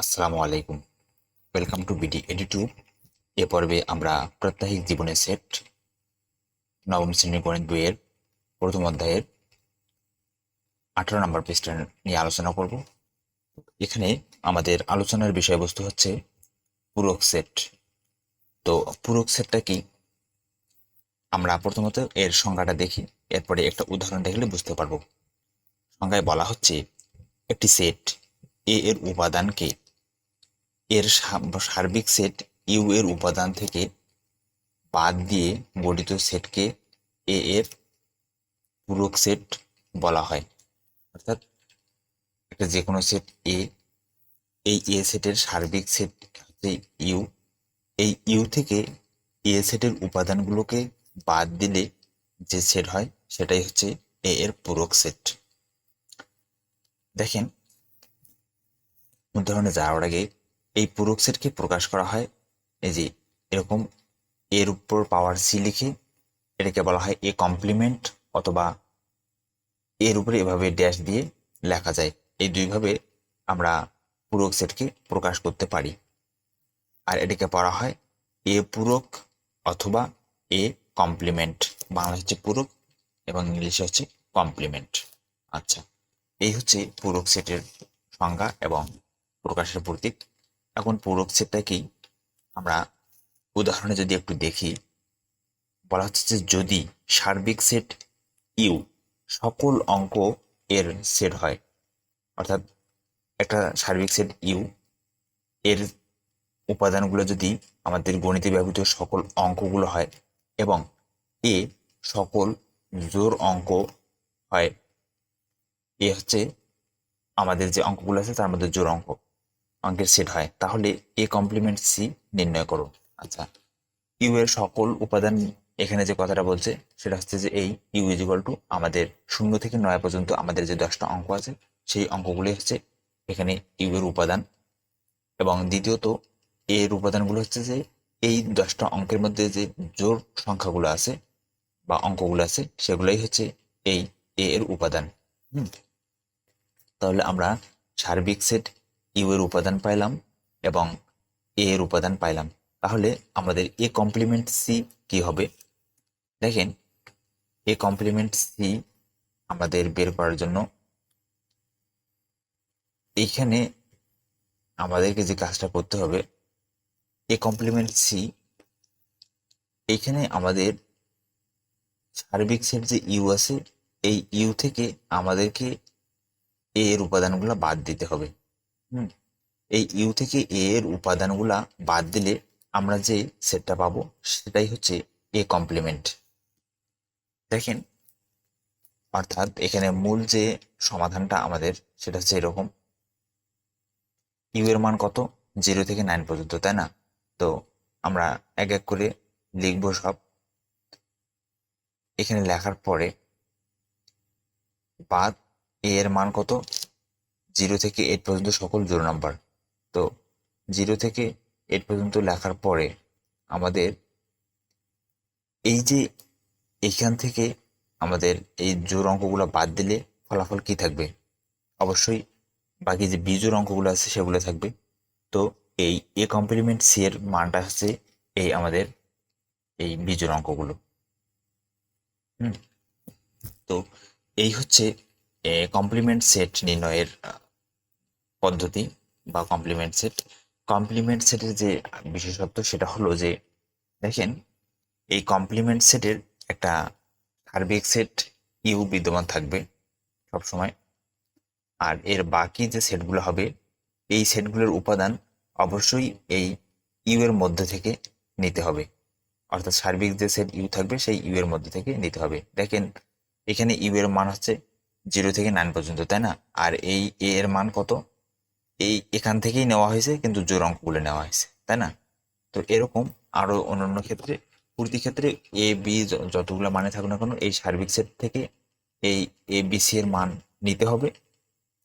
আসসালামু আলাইকুম। Welcome to BD এডিটিউব এ পর্বে আমরা প্রাত্যহিক জীবনের সেট, নবম শ্রেণি গণিত বইয়ের প্রথম অধ্যায়ের আঠারো নম্বর পৃষ্ঠা নিয়ে আলোচনা করব। এখানে আমাদের আলোচনার বিষয়বস্তু হচ্ছে পূরক সেট। তো পূরক সেটটা কি? আমরা প্রথমত এর সংজ্ঞাটা দেখি, এরপরে একটা উদাহরণ দেখলে বুঝতে পারব। সংজ্ঞায় বলা হচ্ছে, একটি সেট এ এর উপাদানকে এর সার্বিক সেট ইউ এর উপাদান থেকে বাদ দিয়ে গঠিত সেটকে এ এর পূরক সেট বলা হয়। অর্থাৎ একটা যে কোনো সেট এ এই এ সেটের সার্বিক সেট হচ্ছে ইউ এই ইউ থেকে এ সেটের উপাদানগুলোকে বাদ দিলে যে সেট হয়, সেটাই হচ্ছে এ এর পূরক সেট দেখেন, উদাহরণে যাওয়ার আগে এই পূরক সেটকে প্রকাশ করা হয় এই যে এরকম এর উপর পাওয়ার সি লিখে এটাকে বলা হয় এ কমপ্লিমেন্ট অথবা এর উপরে এভাবে ড্যাশ দিয়ে লেখা যায়। এই দুইভাবে আমরা পূরক সেটকে প্রকাশ করতে পারি। আর এটাকে পড়া হয় এ পূরক অথবা এ কমপ্লিমেন্ট বাংলা হচ্ছে পূরক এবং ইংলিশে হচ্ছে কমপ্লিমেন্ট আচ্ছা এই হচ্ছে পূরক সেটের সংজ্ঞা এবং প্রকাশের প্রতীক। এখন পূরক সেটটা আমরা উদাহরণে যদি একটু দেখি, বলা হচ্ছে যে যদি সার্বিক সেট ইউ সকল অঙ্ক এর সেট হয়, অর্থাৎ একটা সার্বিক সেট ইউ এর উপাদানগুলো যদি আমাদের গণিতে ব্যবহৃত সকল অঙ্কগুলো হয় এবং এ সকল জোর অঙ্ক হয়, এ হচ্ছে আমাদের যে অঙ্কগুলো আছে তার মধ্যে জোর অঙ্ক। অঙ্কের সেট হয়, তাহলে এ কমপ্লিমেন্ট সি নির্ণয় করো আচ্ছা ইউ এর সকল উপাদান এখানে যে কথাটা বলছে, সেটা হচ্ছে যে এই ইউ ইজিক্যাল টু আমাদের শূন্য থেকে নয় পর্যন্ত আমাদের যে দশটা অঙ্ক আছে, সেই অঙ্কগুলি হচ্ছে এখানে ইউ এর উপাদান। এবং দ্বিতীয়ত এর উপাদানগুলো হচ্ছে যে এই দশটা অঙ্কের মধ্যে যে জোর সংখ্যাগুলো আছে বা অঙ্কগুলো আছে, সেগুলোই হচ্ছে এই এ এর উপাদান। হুম, তাহলে আমরা সার্বিক সেট ইউ এর উপাদান পাইলাম এবং এ এর উপাদান পাইলাম। তাহলে আমাদের এ কমপ্লিমেন্ট সি কি হবে? দেখেন, এ কমপ্লিমেন্ট সি আমাদের বের করার জন্য এইখানে আমাদেরকে যে কাজটা করতে হবে, এ কমপ্লিমেন্ট সি এইখানে আমাদের সার্বিক সেট যে ইউ আছে, এই ইউ থেকে আমাদেরকে এ এর উপাদানগুলো বাদ দিতে হবে। হুম। এই ইউ থেকে এ এর উপাদানগুলা বাদ দিলে আমরা যে সেটটা পাবো, সেটাই হচ্ছে এ কমপ্লিমেন্ট দেখেন, অর্থাৎ এখানে মূল যে সমাধানটা আমাদের, সেটা হচ্ছে এরকম। ইউ এর মান কত? জিরো থেকে নাইন পর্যন্ত, তাই না? তো আমরা এক এক করে লিখব সব। এখানে লেখার পরে বাদ এ এর মান কত? জিরো থেকে এইট পর্যন্ত সকল জোড় নাম্বার। তো জিরো থেকে এইট পর্যন্ত লেখার পরে আমাদের এই যে এইখান থেকে আমাদের এই জোর অঙ্কগুলো বাদ দিলে ফলাফল কি থাকবে? অবশ্যই বাকি যে বিজোর অঙ্কগুলো আছে সেগুলো থাকবে। তো এই এ কমপ্লিমেন্ট সি এর মানটা হচ্ছে এই আমাদের এই বিজোর অঙ্কগুলো। হুম? তো এই হচ্ছে কমপ্লিমেন্ট সেট নির্ণয়ের পদ্ধতি বা কমপ্লিমেন্ট সেট কমপ্লিমেন্ট সেটের যে বিশেষত্ব সেটা হলো যে, দেখেন, এই কমপ্লিমেন্ট সেটের একটা সার্বিক সেট ইউ বিদ্যমান থাকবে সব সময় আর এর বাকি যে সেটগুলো হবে, এই সেটগুলোর উপাদান অবশ্যই এই ইউ এর মধ্যে থেকে নিতে হবে। অর্থাৎ সার্বিক যে সেট ইউ থাকবে, সেই ইউ এর মধ্যে থেকে নিতে হবে। দেখেন, এখানে ইউ এর মান হচ্ছে জিরো থেকে নাইন পর্যন্ত, তাই না? আর এই এ এর মান কত? এই এখান থেকেই নেওয়া হয়েছে, কিন্তু জোর অঙ্কগুলো নেওয়া হয়েছে, তাই না? তো এরকম আরও অন্যান্য ক্ষেত্রে প্রতি ক্ষেত্রে এ বি যতগুলো মানে থাকুক না কেন, এই সার্বিক সেট থেকে এই এ বি সি এর মান নিতে হবে।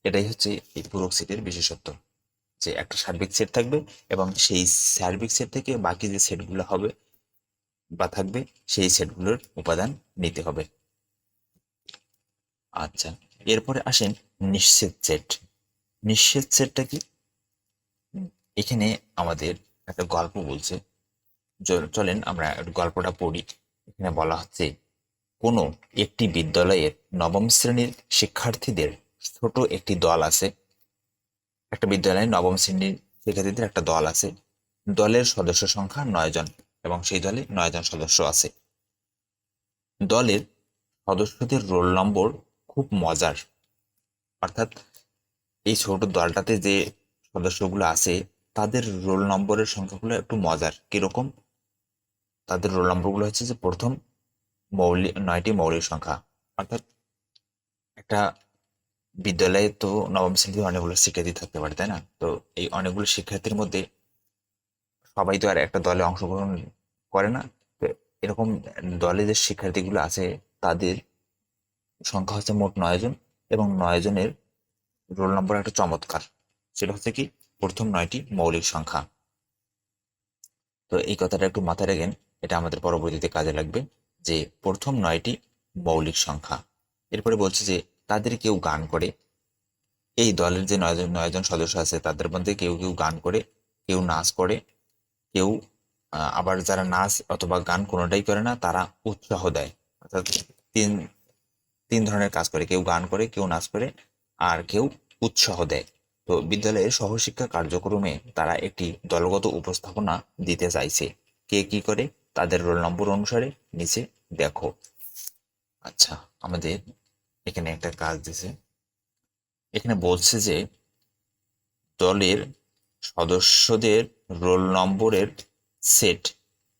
এটাই হচ্ছে এই পূরক সেটের বিশেষত্ব, যে একটা সার্বিক সেট থাকবে এবং সেই সার্বিক সেট থেকে বাকি যে সেটগুলো হবে বা থাকবে, সেই সেটগুলোর উপাদান নিতে হবে। আচ্ছা এরপরে আসেন নিশ্চিত সেট। নিশ্চিত সেটটা কি? এখানে আমাদের একটা গল্প বলছে। চলেন আমরা একটু গল্পটা পড়ি। এখানে বলা হচ্ছে কোনো একটি বিদ্যালয়ের নবম শ্রেণির শিক্ষার্থীদের ছোট একটি দল আছে। একটা বিদ্যালয়ে নবম শ্রেণির শিক্ষার্থীদের একটা দল আছে। দলের সদস্য সংখ্যা নয় জন এবং সেই দলে নয় জন সদস্য আছে। দলের সদস্যদের রোল নম্বর খুব মজার। অর্থাৎ এই ছোট দলটাতে যে সদস্যগুলো আছে, তাদের রোল নম্বরের সংখ্যাগুলো একটু মজার। কীরকম? তাদের রোল নম্বরগুলো হচ্ছে যে প্রথম মৌলিক, নয়টি মৌলিক সংখ্যা। অর্থাৎ একটা বিদ্যালয়ে তো নবম শ্রেণীতে অনেকগুলো শিক্ষার্থী থাকতে পারে, তাই না? তো এই অনেকগুলো শিক্ষার্থীর মধ্যে সবাই তো আর একটা দলে অংশগ্রহণ করে না। তো এরকম দলে যে শিক্ষার্থীগুলো আছে, তাদের সংখ্যা হচ্ছে মোট নয় জন এবং নয় জনের রোল নম্বর একটা চমৎকার। সেটা হচ্ছে কি, প্রথম নয়টি মৌলিক সংখ্যা। তো এই কথাটা একটু মাথায় রাখেন, এটা আমাদের পরবর্তীতে কাজে লাগবে, যে প্রথম নয়টি মৌলিক সংখ্যা। এরপরে বলছে যে, তাদের কেউ গান করে। এই দলের যে নয়জন নয়জন সদস্য আছে, তাদের মধ্যে কেউ কেউ গান করে, কেউ নাচ করে, কেউ আবার যারা নাচ অথবা গান কোনোটাই করে না, তারা উৎসাহ দেয়। অর্থাৎ তিন তিন ধরনের কাজ করে, কেউ গান করে, কেউ নাচ করে আর কেউ উৎসাহ দেয়। তো বিদ্যালয়ের সহশিক্ষা কার্যক্রমে তারা একটি দলগত উপস্থাপনা দিতে চাইছে। কে কি করে? তাদের রোল নম্বর অনুসারে নিচে দেখো। আচ্ছা আমাদের এখানে একটা কাজ দিছে। এখানে বলছে যে দলের সদস্যদের রোল নম্বরের সেট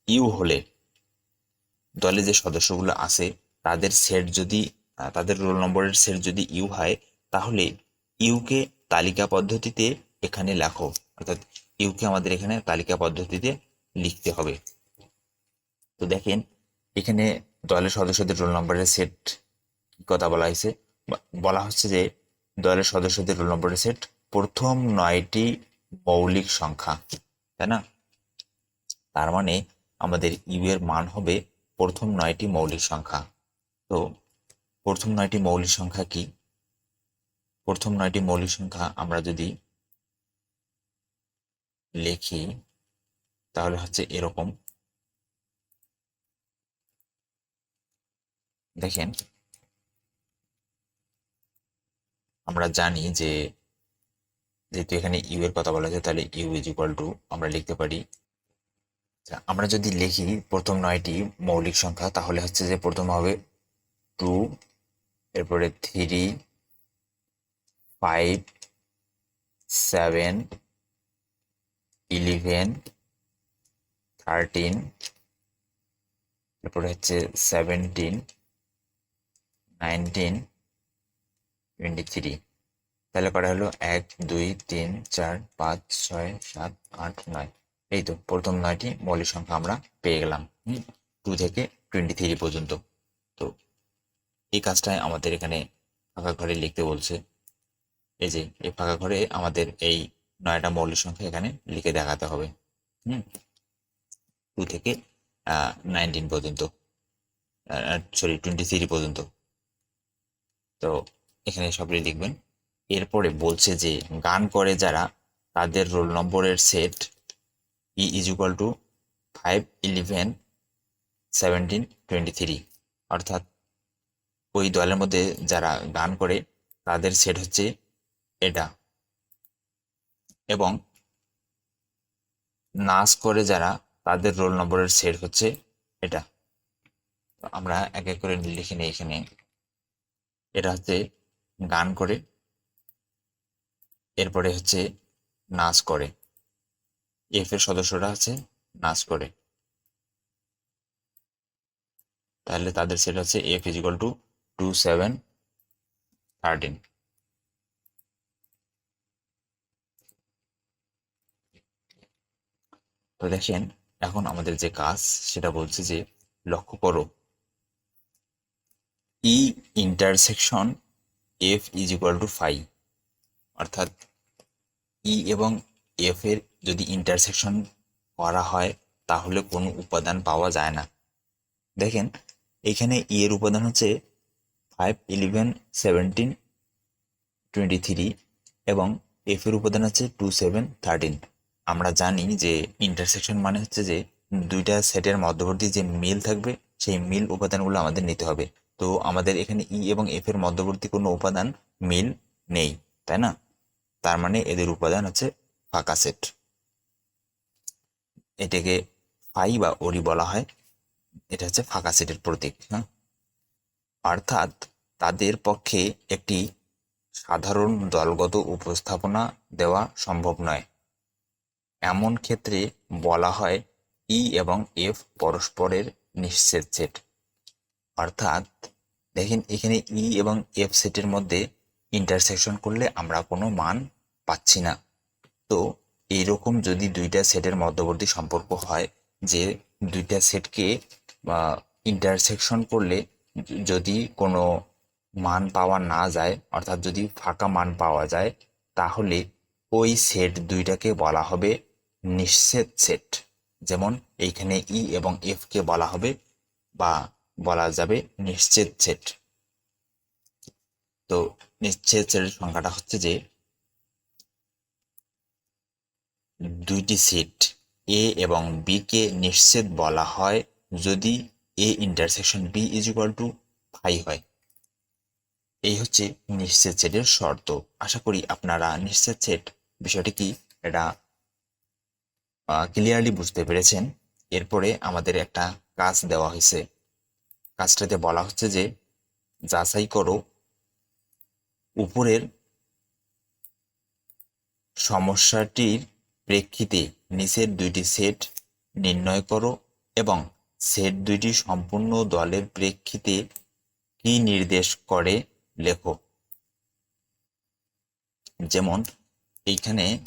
ইউ হলে দলে যে সদস্যগুলো আছে, তাদের সেট যদি, তাদের রোল নম্বরের সেট যদি ইউ হয় তাহলে ইউকে তালিকা পদ্ধতিতে এখানে লেখো। অর্থাৎ ইউকে আমাদের এখানে তালিকা পদ্ধতিতে লিখতে হবে। তো দেখেন, এখানে দলের সদস্যদের রোল নম্বরের সেট কথা বলা হয়েছে? বলা হচ্ছে যে দলের সদস্যদের রোল নম্বরের সেট প্রথম নয়টি মৌলিক সংখ্যা, তাই না? তার মানে আমাদের ইউ এর মান হবে প্রথম নয়টি মৌলিক সংখ্যা। তো প্রথম নয়টি মৌলিক সংখ্যা কি? প্রথম নয়টি মৌলিক সংখ্যা আমরা যদি লিখি তাহলে হচ্ছে এরকম। দেখেন আমরা জানি যে যেহেতু এখানে ইউ এর কথা বলা আছে তাহলে ইউ ইজ ইকুয়াল টু আমরা লিখতে পারি। আচ্ছা, আমরা যদি লিখি প্রথম নয়টি মৌলিক সংখ্যা তাহলে হচ্ছে যে প্রথম হবে টু এরপরে three five seven eleven thirteen এরপরে হচ্ছে সেভেন্টিন নাইনটিন টোয়েন্টি থ্রি তাহলে করা হলো? এক, দুই, তিন, চার, পাঁচ, ছয়, সাত, আট, নয়। এই তো, প্রথম নয়টি মৌলিক সংখ্যা আমরা পেয়ে গেলাম টু থেকে টোয়েন্টি থ্রি পর্যন্ত। তো এই কাজটাই আমাদের এখানে ফাঁকা ঘরে লিখতে বলছে। এই যে, এই ফাঁকা ঘরে আমাদের এই নয়টা মৌলিক সংখ্যা এখানে লিখে দেখাতে হবে, হুম? টু থেকে নাইনটিন পর্যন্ত সরি টোয়েন্টি থ্রি পর্যন্ত। তো এখানে সবই লিখবেন এরপরে বলছে যে, গান করে যারা, তাদের রোল নম্বরের set E is equal to five eleven seventeen twenty three অর্থাৎ ওই দলের মধ্যে যারা গান করে, তাদের সেট হচ্ছে এটা। এবং নাচ করে যারা, তাদের রোল নম্বরের সেট হচ্ছে এটা। আমরা এক এক করে লিখে নিই এখানে। এটা হচ্ছে গান করে, এরপরে হচ্ছে নাচ করে। এফ এর সদস্যরা হচ্ছে নাচ করে। তাহলে তাদের সেট হচ্ছে F is equal to two seven thirteen তো দেখেন, এখন আমাদের যে কাজ, সেটা বলছে যে লক্ষ্য করো। E intersection F is equal to five অর্থাৎ ই এবং এফ এর যদি ইন্টারসেকশন করা হয়, তাহলে কোনো উপাদান পাওয়া যায় না। দেখেন, এখানে ই এর উপাদান হচ্ছে five eleven seventeen twenty three এবং এফ এর উপাদান হচ্ছে টু সেভেন থার্টিন আমরা জানি যে ইন্টারসেকশন মানে হচ্ছে যে দুইটা সেটের মধ্যবর্তী যে মিল থাকবে, সেই মিল উপাদানগুলো আমাদের নিতে হবে। তো আমাদের এখানে ই এবং এফ এর মধ্যবর্তী কোনো উপাদান মিল নেই, তাই না? তার মানে এদের উপাদান হচ্ছে ফাঁকা সেট এটাকে ফাই বা ওরি বলা হয়। এটা হচ্ছে ফাঁকা সেটের প্রতীক হ্যাঁ? অর্থাৎ তাদের পক্ষে একটি সাধারণ দলগত উপস্থাপনা দেওয়া সম্ভব নয়। এমন ক্ষেত্রে বলা হয় ই এবং এফ পরস্পরের নিঃছেদ সেট অর্থাৎ, দেখেন এখানে ই এবং এফ সেটের মধ্যে ইন্টারসেকশন করলে আমরা কোনো মান পাচ্ছি না। তো এইরকম যদি দুইটা সেটের মধ্যবর্তী সম্পর্ক হয়, যে দুইটা সেটকে ইন্টারসেকশন করলে যদি কোনো মান পাওয়া না যায়, অর্থাৎ যদি ফাঁকা মান পাওয়া যায়, তাহলে ওই সেট দুইটাকে বলা হবে নিঃছেদ সেট। যেমন এইখানে ই এবং এফ কে বলা হবে বা বলা যাবে নিশ্চিত সেট। তো নিশ্চিত সেটের সংখ্যাটা হচ্ছে যে দুইটি সেট, এ এবং বি কে নিশ্চিত বলা হয় যদি A intersection B is equal to phi হয়। এই হচ্ছে নিশ্চিত সেটের শর্ত। আশা করি আপনারা নিশ্চিত সেট বিষয়টি কি এটা ক্লিয়ারলি বুঝতে পেরেছেন। এরপরে আমাদের একটা কাজ দেওয়া হয়েছে। কাজটাতে বলা হচ্ছে যে, যাচাই করো, উপরের সমস্যাটির প্রেক্ষিতে নিচের দুইটি সেট নির্ণয় করো এবং সেট দুইটি সম্পূর্ণ দলের প্রেক্ষিতে কি নির্দেশ করে লেখো। যেমন, এইখানে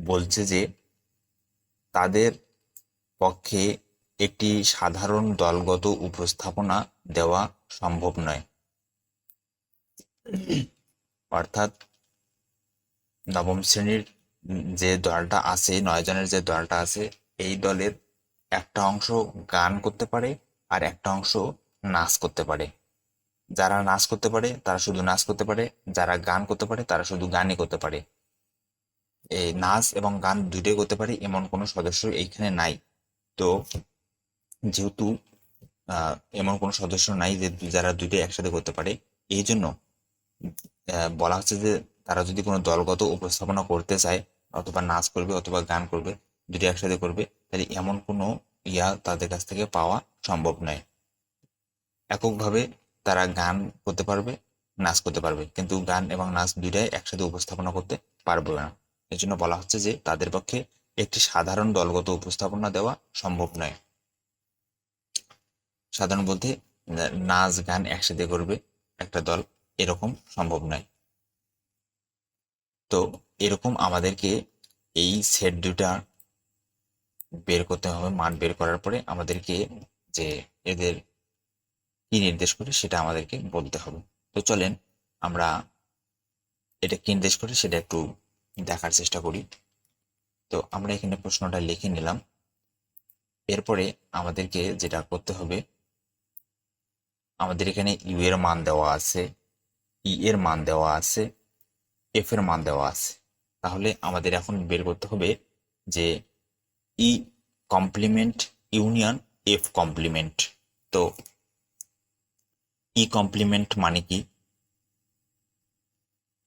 বলছে যে তাদের পক্ষে একটি সাধারণ দলগত উপস্থাপনা দেওয়া সম্ভব নয়। অর্থাৎ নবম শ্রেণির যে দলটা আছে, নয় জনের যে দলটা আছে, এই দলের একটা অংশ গান করতে পারে আর একটা অংশ নাচ করতে পারে। যারা নাচ করতে পারে, তারা শুধু নাচ করতে পারে, যারা গান করতে পারে, তারা শুধু গানই করতে পারে। নাচ এবং গান দুটোই করতে পারে, এমন কোনো সদস্য এইখানে নাই। তো যেহেতু এমন কোনো সদস্য নাই যে যারা দুইটাই একসাথে করতে পারে, এই জন্য বলা হচ্ছে যে তারা যদি কোনো দলগত উপস্থাপনা করতে চায়, অথবা নাচ করবে অথবা গান করবে দুটো একসাথে করবে, তাহলে এমন কোনো ইয়া তাদের কাছ থেকে পাওয়া সম্ভব নয়। এককভাবে তারা গান করতে পারবে, নাচ করতে পারবে, কিন্তু গান এবং নাচ দুইটাই একসাথে উপস্থাপনা করতে পারবে না। এই জন্য বলা হচ্ছে যে তাদের পক্ষে একটি সাধারণ দলগত উপস্থাপনা দেওয়া সম্ভব নয়। সাধারণ বলতে নাচ গান একসাথে করবে একটা দল এরকম সম্ভব নয়। তো এরকম আমাদেরকে এই সেট দুটা বের করতে হবে, মান বের করার পরে আমাদেরকে যে এদের কি নির্দেশ করে সেটা আমাদেরকে বলতে হবে। তো চলেন আমরা এটা কি নির্দেশ করে সেটা একটু দেখার চেষ্টা করি। তো আমরা এখানে প্রশ্নটা লিখে নিলাম। এরপরে আমাদেরকে যেটা করতে হবে, আমাদের এখানে ইউ এর মান দেওয়া আছে ই এর মান দেওয়া আছে এফ এর মান দেওয়া আছে। তাহলে আমাদের এখন বের করতে হবে যে E complement union F complement তো ই কমপ্লিমেন্ট মানে কি?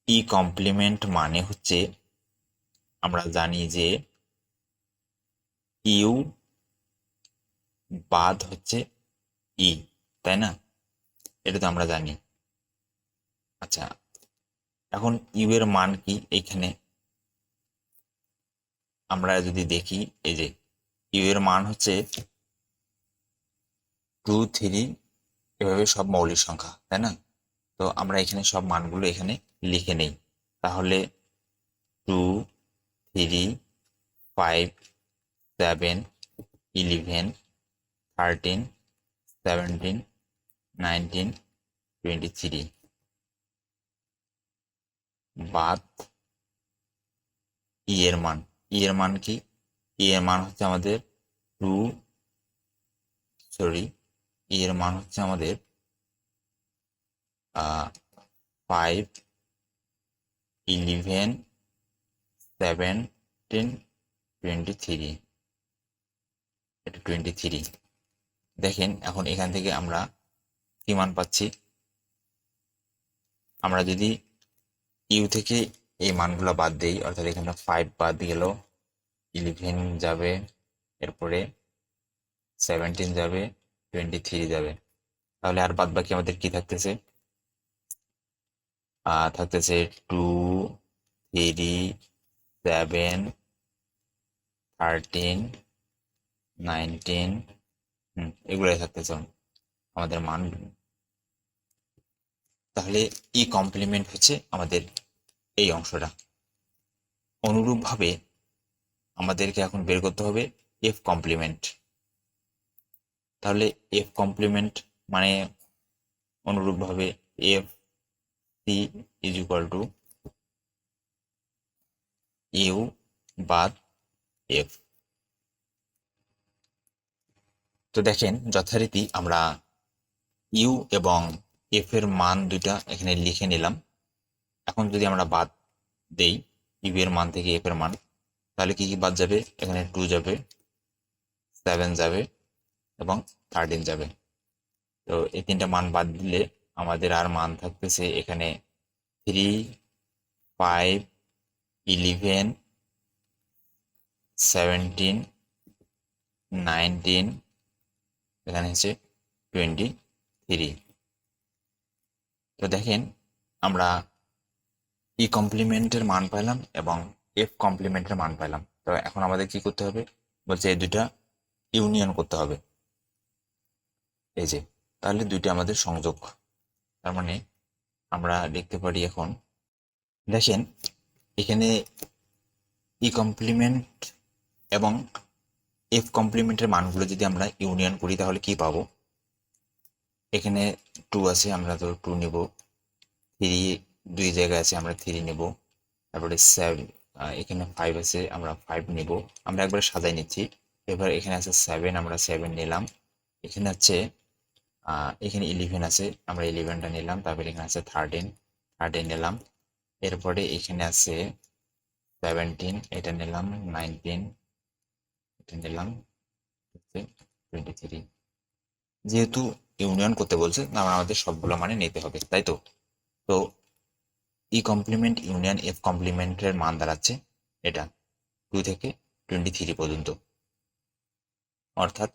ই কমপ্লিমেন্ট মানে হচ্ছে আমরা জানি যে ইউ বাদ হচ্ছে ই, তাই না? এটা তো আমরা জানি। আচ্ছা এখন ইউ এর মান কি এইখানে আমরা যদি দেখি, এই যে, ইউ এর মান হচ্ছে টু, থ্রি, এভাবে সব মৌলিক সংখ্যা, তাই না? তো আমরা এখানে সব মানগুলো এখানে লিখে নেই। তাহলে two three five seven eleven thirteen seventeen nineteen twenty three বাদ ই এর মান ই এর মান কি? ই এর মান হচ্ছে আমাদের টু সরি ই মান হচ্ছে আমাদের five eleven seventeen twenty three. Twenty three. দেখেন, এখন এখান থেকে আমরা কি মান পাচ্ছি? আমরা যদি ইউ থেকে এই মানগুলো বাদ দিই, অর্থাৎ এখানে ফাইভ বাদ গেল ইলেভেন যাবে, এরপরে সেভেন্টিন যাবে টোয়েন্টি থ্রি যাবে। তাহলে আর বাদ বাকি আমাদের কি থাকতেছে? থাকতেছে two three seven thirteen nineteen হুম, এগুলোই থাকতেছে আমাদের মান। তাহলে ই কমপ্লিমেন্ট হচ্ছে আমাদের এই অংশটা। অনুরূপভাবে আমাদেরকে এখন বের করতে হবে এফ কমপ্লিমেন্ট তাহলে এফ কমপ্লিমেন্ট মানে অনুরূপভাবে F C is equal to U বাদ এফ। তো দেখেন, যথারীতি আমরা ইউ এবং এফ এর মান দুইটা এখানে লিখে নিলাম। এখন যদি আমরা বাদ দেই ইউ এর মান থেকে এফ এর মান, তাহলে কি কি বাদ যাবে? এখানে টু যাবে, সেভেন যাবে এবং থার্টিন যাবে। তো এই তিনটা মান বাদ দিলে আমাদের আর মান থাকতেছে এখানে three, five eleven seventeen nineteen এখানে হচ্ছে টোয়েন্টি থ্রি তো দেখেন, আমরা ই কমপ্লিমেন্টের মান পাইলাম এবং এফ কমপ্লিমেন্টের মান পাইলাম। তো এখন আমাদের কি করতে হবে? বলছে এই দুইটা ইউনিয়ন করতে হবে। এই যে, তাহলে দুইটা আমাদের সংযোগ। তার মানে আমরা দেখতে পারি এখন, দেখেন এখানে ই কমপ্লিমেন্ট এবং এফ কমপ্লিমেন্টের মানগুলো যদি আমরা ইউনিয়ন করি, তাহলে কি পাবো? এখানে টু আছে, আমরা তো টু নিব। থ্রি দুই জায়গায় আছে, আমরা থ্রি নিব। তারপরে সেভেন এখানে ফাইভ আছে, আমরা ফাইভ নিব। আমরা একবারে সাজাই নিচ্ছি। এবার এখানে আছে সেভেন আমরা সেভেন নিলাম। এখানে আছে এখানে ইলেভেন আছে, আমরা ইলেভেনটা নিলাম। তারপরে এখানে আছে থার্টিন থার্টিন নিলাম। এরপরে এখানে আছে সেভেন্টিন এটা নিলাম নাইনটিন এটা নিলাম টোয়েন্টি থ্রি যেহেতু ইউনিয়ন করতে বলছে আমরা আমাদের সবগুলো মানে নিতে হবে, তাই তো? তো ই কমপ্লিমেন্ট ইউনিয়ন এফ কমপ্লিমেন্টের মান দাঁড়াচ্ছে এটা টু থেকে টোয়েন্টি থ্রি পর্যন্ত। অর্থাৎ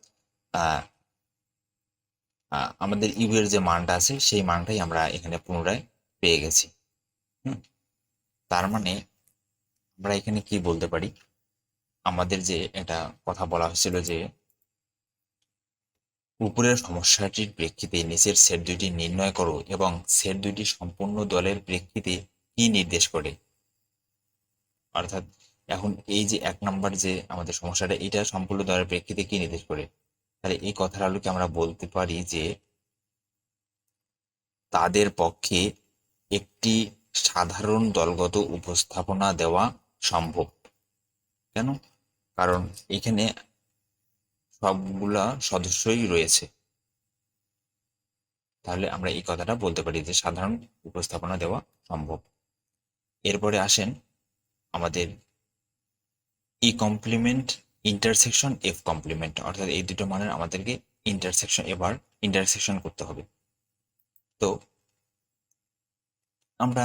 আমাদের ইউ এর যে মানটা আছে, সেই মানটাই আমরা এখানে পুনরায় পেয়ে গেছি। হুম? তার মানে আমরা এখানে কি বলতে পারি? আমাদের যে এটা কথা বলা হয়েছিল যে উপরের সমস্যাটির প্রেক্ষিতে নিচের সেট দুইটি নির্ণয় করো এবং সেট দুইটি সম্পূর্ণ দলের প্রেক্ষিতে কি নির্দেশ করে? অর্থাৎ এখন এই যে এক নাম্বার যে আমাদের সমস্যাটা, এটা সম্পূর্ণ দলের প্রেক্ষিতে কি নির্দেশ করে? তাহলে এই কথার আলোকে আমরা বলতে পারি যে তাদের পক্ষে একটি সাধারণ দলগত উপস্থাপনা দেওয়া সম্ভব। কেন? কারণ এখানে সবগুলা সদস্যই রয়েছে। তাহলে আমরা এই কথাটা বলতে পারি যে সাধারণ উপস্থাপনা দেওয়া সম্ভব। এরপরে আসেন আমাদের E complement intersection F complement অর্থাৎ এই দুটো মানের আমাদেরকে ইন্টারসেকশন এবার ইন্টারসেকশন করতে হবে। তো আমরা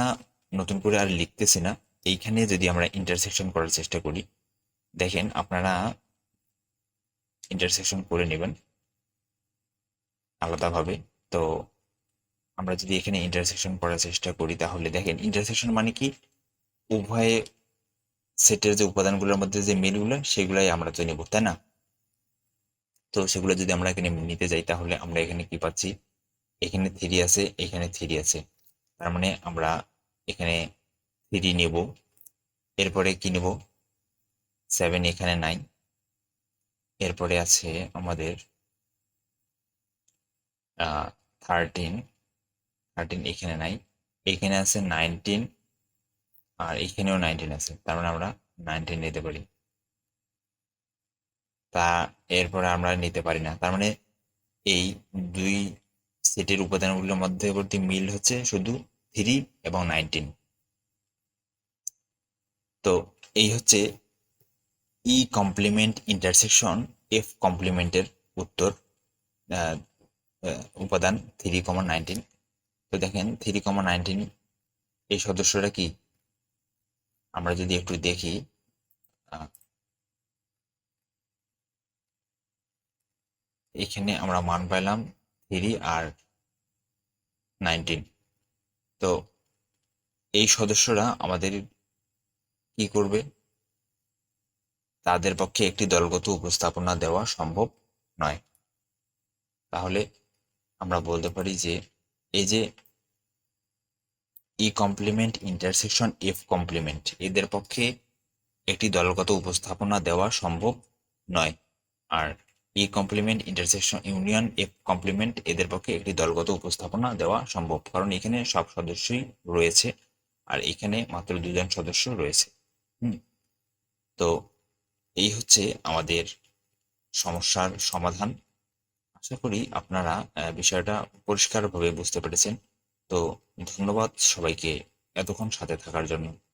নতুন করে আর লিখতেছি না। এইখানে যদি আমরা ইন্টারসেকশন করার চেষ্টা করি, দেখেন আপনারা ইন্টারসেকশন করে নেবেন আলাদাভাবে। তো আমরা যদি এখানে ইন্টারসেকশন করার চেষ্টা করি, তাহলে দেখেন ইন্টারসেকশন মানে কি? উভয় সেটের যে উপাদানগুলোর মধ্যে যে মিলগুলো, সেগুলাই আমরা তো নেব, তাই না? তো সেগুলো যদি আমরা এখানে নিতে যাই, তাহলে আমরা এখানে কি পাচ্ছি? এখানে থ্রি আছে, এখানে থ্রি আছে। তার মানে আমরা এখানে থ্রি নেব। এরপরে কি নেব? সেভেন এখানে নাই এরপরে আছে আমাদের থার্টিন থার্টিন এখানে নাই এখানে আছে নাইনটিন আর এখানেও নাইনটিন আছে। তার মানে আমরা নাইনটিন নিতে পারি। তা এরপরে আমরা নিতে পারি না। তার মানে এই দুই সেটের উপাদানগুলোর মধ্যবর্তী মিল হচ্ছে শুধু থ্রি এবং নাইনটিন তো এই হচ্ছে ই কমপ্লিমেন্ট ইন্টারসেকশন এফ কমপ্লিমেন্টের উত্তর উপাদান থ্রি কমা নাইনটিন তো দেখেন থ্রি কমা নাইনটিন এই সদস্যরা কি? আমরা যদি একটু দেখি এখানে আমরা মান পাইলাম থ্রি আর নাইনটিন তো এই সদস্যরা আমাদের কি করবে? তাদের পক্ষে একটি দলগত উপস্থাপনা দেওয়া সম্ভব নয়। তাহলে আমরা বলতে পারি যে এই যে E complement intersection F complement এদের পক্ষে একটি দলগত উপস্থাপনা দেওয়া সম্ভব নয়। আর E complement intersection union F complement এদের পক্ষে একটি দলগত উপস্থাপনা দেওয়া সম্ভব। কারণ এখানে সব সদস্যই রয়েছে আর এখানে মাত্র দুজন সদস্য রয়েছে। তো এই হচ্ছে আমাদের সমস্যার সমাধান। আশা করি আপনারা বিষয়টা পরিষ্কারভাবে বুঝতে পেরেছেন। তো ধন্যবাদ সবাইকে এতক্ষণ সাথে থাকার জন্য।